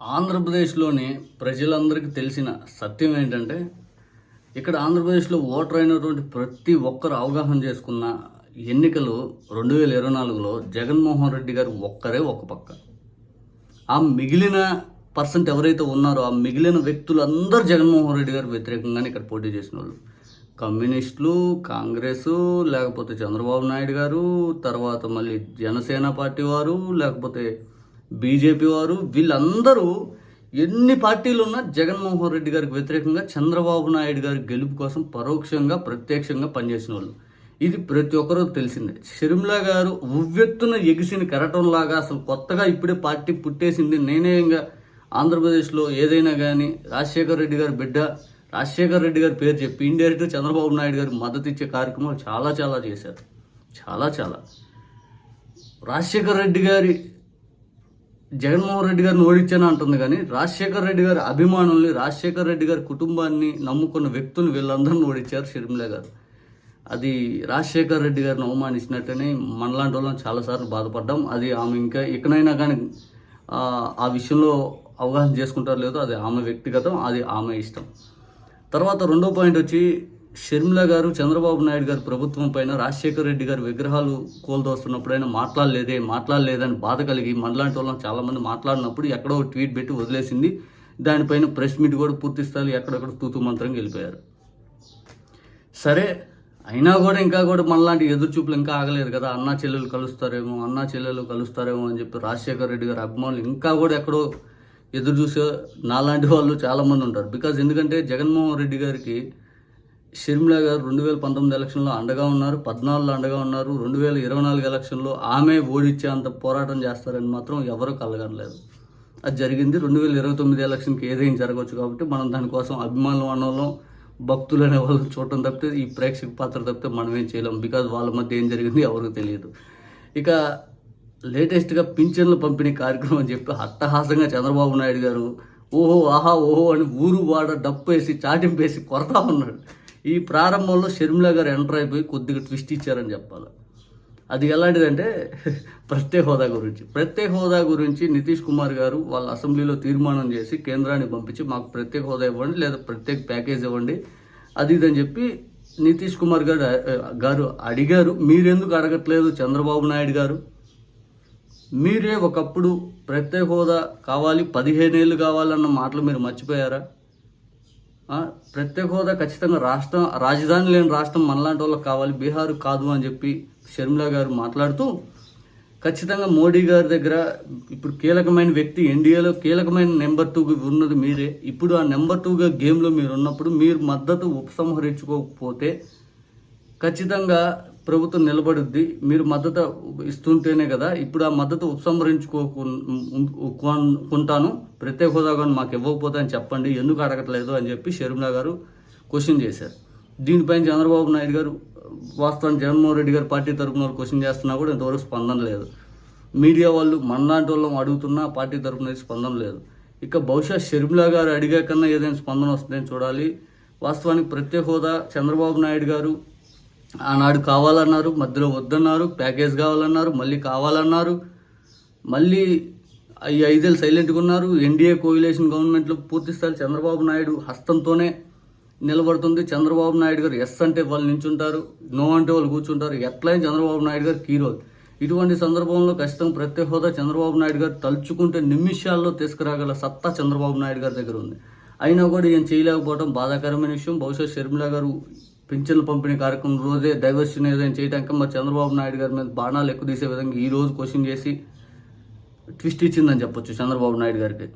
ఆంధ్రప్రదేశ్లోని ప్రజలందరికీ తెలిసిన సత్యం ఏంటంటే ఇక్కడ ఆంధ్రప్రదేశ్లో ఓటర్ అయినటువంటి ప్రతి ఒక్కరు అవగాహన చేసుకున్న ఎన్నికలు రెండు వేల ఇరవై నాలుగులో జగన్మోహన్ రెడ్డి గారు ఒక్కరే ఒక పక్క. ఆ మిగిలిన పర్సెంట్ ఎవరైతే ఉన్నారో ఆ మిగిలిన వ్యక్తులు అందరూ జగన్మోహన్ రెడ్డి గారు వ్యతిరేకంగానే ఇక్కడ పోటీ చేసిన వాళ్ళు కమ్యూనిస్టులు కాంగ్రెస్ లేకపోతే చంద్రబాబు నాయుడు గారు తర్వాత మళ్ళీ జనసేన పార్టీ వారు లేకపోతే బీజేపీ వారు వీళ్ళందరూ ఎన్ని పార్టీలు ఉన్నా జగన్మోహన్ రెడ్డి గారికి వ్యతిరేకంగా చంద్రబాబు నాయుడు గారి గెలుపు కోసం పరోక్షంగా ప్రత్యక్షంగా పనిచేసిన వాళ్ళు ఇది ప్రతి ఒక్కరూ తెలిసిందే. షర్మిల గారు ఉవ్వెత్తున ఎగిసిన కెరటంలాగా అసలు కొత్తగా ఇప్పుడే పార్టీ పుట్టేసింది నేనే ఇంకా ఆంధ్రప్రదేశ్లో ఏదైనా కానీ రాజశేఖర రెడ్డి గారి బిడ్డ రాజశేఖర రెడ్డి గారి పేరు చెప్పి ఇండైరెక్ట్ చంద్రబాబు నాయుడు గారికి మద్దతు ఇచ్చే కార్యక్రమాలు చాలా చాలా చేశారు. చాలా చాలా. రాజశేఖర రెడ్డి గారి జగన్మోహన్ రెడ్డి గారిని ఓడించాను అంటుంది కానీ రాజశేఖర్ రెడ్డి గారి అభిమానుల్ని రాజశేఖర్ రెడ్డి గారి కుటుంబాన్ని నమ్ముకున్న వ్యక్తులు వీళ్ళందరిని ఓడించారు షర్మిల గారు. అది రాజశేఖర్ రెడ్డి గారిని అవమానించినట్టని మనలాంటి వాళ్ళం చాలాసార్లు బాధపడ్డాం. అది ఆమె ఇంకా ఎక్కడైనా కానీ ఆ, ఆ విషయంలో అవగాహన చేసుకుంటారో లేదో అది ఆమె వ్యక్తిగతం అది ఆమె ఇష్టం. తర్వాత రెండో పాయింట్ వచ్చి షర్మిల గారు చంద్రబాబు నాయుడు గారు ప్రభుత్వం పైన రాజశేఖర రెడ్డి గారు విగ్రహాలు కోల్దోస్తున్నప్పుడైనా మాట్లాడలేదే మాట్లాడలేదని బాధ కలిగి మనలాంటి వాళ్ళం చాలామంది మాట్లాడినప్పుడు ఎక్కడో ట్వీట్ పెట్టి వదిలేసింది. దానిపైన ప్రెస్ మీట్ కూడా పూర్తి స్థాయిలో ఎక్కడెక్కడ తూతు మంత్రం వెళ్ళిపోయారు సరే అయినా కూడా ఇంకా కూడా మనలాంటి ఎదురు చూపులు ఇంకా ఆగలేదు కదా. అన్నా చెల్లెలు కలుస్తారేమో అన్నా చెల్లెలు కలుస్తారేమో అని చెప్పి రాజశేఖర రెడ్డి గారు అభిమానులు ఇంకా కూడా ఎక్కడో ఎదురు చూసే నాలాంటి వాళ్ళు చాలామంది ఉంటారు. బికాజ్ ఎందుకంటే జగన్మోహన్ రెడ్డి గారికి షర్మిల గారు రెండు వేల పంతొమ్మిది ఎలక్షన్లో అండగా ఉన్నారు పద్నాలుగులో అండగా ఉన్నారు రెండు వేల ఇరవై నాలుగు ఎలక్షన్లో ఆమె ఓడిచ్చే అంత పోరాటం చేస్తారని మాత్రం ఎవరూ కలగనలేదు. అది జరిగింది రెండు వేల ఇరవై తొమ్మిది ఎలక్షన్కి ఏదైనా జరగవచ్చు కాబట్టి మనం దానికోసం అభిమానులు అనడం భక్తులు అనే వాళ్ళు చూడటం తప్పితే ఈ ప్రేక్షక పాత్ర తప్పితే మనం ఏం చేయలేం. బికాజ్ వాళ్ళ మధ్య ఏం జరిగింది ఎవరికి తెలియదు. ఇక లేటెస్ట్గా పింఛన్లు పంపిణీ కార్యక్రమం అని చెప్పి అట్టహాసంగా చంద్రబాబు నాయుడు గారు ఓహో ఆహా ఓహో అని ఊరు వాడ డప్పు వేసి చాటింపేసి కొరతా ఉన్నాడు. ఈ ప్రారంభంలో షర్మిల గారు ఎంటర్ అయిపోయి కొద్దిగా ట్విస్ట్ ఇచ్చారని చెప్పాలి. అది ఎలాంటిదంటే ప్రత్యేక హోదా గురించి. ప్రత్యేక హోదా గురించి నితీష్ కుమార్ గారు వాళ్ళ అసెంబ్లీలో తీర్మానం చేసి కేంద్రాన్ని పంపించి మాకు ప్రత్యేక హోదా ఇవ్వండి లేదా ప్రత్యేక ప్యాకేజ్ ఇవ్వండి. అది ఇదని చెప్పి నితీష్ కుమార్ గారు గారు అడిగారు. మీరెందుకు అడగట్లేదు చంద్రబాబు నాయుడు గారు? మీరే ఒకప్పుడు ప్రత్యేక హోదా కావాలి పదిహేను ఏళ్ళు కావాలన్న మాటలు మీరు మర్చిపోయారా? ప్రత్యేక హోదా ఖచ్చితంగా రాష్ట్రం రాజధాని లేని రాష్ట్రం మనలాంటి వాళ్ళకి కావాలి. బీహార్ కాదు అని చెప్పి షర్మిల గారు మాట్లాడుతూ ఖచ్చితంగా మోడీ గారి దగ్గర ఇప్పుడు కీలకమైన వ్యక్తి ఎన్డీఏలో కీలకమైన నెంబర్ టూగా ఉన్నది మీరే. ఇప్పుడు ఆ నెంబర్ టూగా గేమ్లో మీరు ఉన్నప్పుడు మీరు మద్దతు ఉపసంహరించుకోకపోతే ఖచ్చితంగా ప్రభుత్వం నిలబడుద్ది మీరు మద్దతు ఇస్తుంటేనే కదా ఇప్పుడు ఆ మద్దతు ఉపసంహరించుకోకుంటాను ప్రత్యేక హోదా కానీ మాకు ఇవ్వకపోతే అని చెప్పండి ఎందుకు అడగట్లేదు అని చెప్పి షర్మిలా గారు క్వశ్చన్ చేశారు. దీనిపైన చంద్రబాబు నాయుడు గారు వాస్తవానికి జగన్మోహన్ రెడ్డి గారు పార్టీ తరఫున వారు క్వశ్చన్ చేస్తున్నా కూడా ఇంతవరకు స్పందన లేదు. మీడియా వాళ్ళు మనలాంటి వాళ్ళం అడుగుతున్నా పార్టీ తరపున స్పందన లేదు. ఇక బహుశా షర్మిలా గారు అడిగే కన్నా ఏదైనా స్పందన వస్తుందని చూడాలి. వాస్తవానికి ప్రత్యేక హోదా చంద్రబాబు నాయుడు గారు ఆనాడు కావాలన్నారు మధ్యలో వద్దన్నారు ప్యాకేజ్ కావాలన్నారు మళ్ళీ కావాలన్నారు మళ్ళీ ఈ ఐదేళ్ళు సైలెంట్గా ఉన్నారు. ఎన్డీఏ కోయిలేషన్ గవర్నమెంట్లో పూర్తి స్థాయి చంద్రబాబు నాయుడు హస్తంతోనే నిలబడుతుంది. చంద్రబాబు నాయుడు గారు ఎస్ అంటే వాళ్ళు నించుంటారు నో అంటే వాళ్ళు కూర్చుంటారు. ఎట్లయినా చంద్రబాబు నాయుడు గారు కీ ఇటువంటి సందర్భంలో ఖచ్చితంగా ప్రత్యేక హోదా చంద్రబాబు నాయుడు గారు తలుచుకుంటే నిమిషాల్లో తీసుకురాగల సత్తా చంద్రబాబు నాయుడు గారి దగ్గర ఉంది. అయినా కూడా ఏం చేయలేకపోవడం బాధాకరమైన విషయం. బహుశా షర్మిల గారు పింఛన్ల పంపిణీ కార్యక్రమం రోజే డైవర్షన్ ఏదైనా చేయడానికి మరి చంద్రబాబు నాయుడు గారి మీద బాణాలు ఎక్కువ తీసే విధంగా ఈ రోజు క్వశ్చన్ చేసి ట్విస్ట్ ఇచ్చిందని చెప్పొచ్చు చంద్రబాబు నాయుడు గారికి.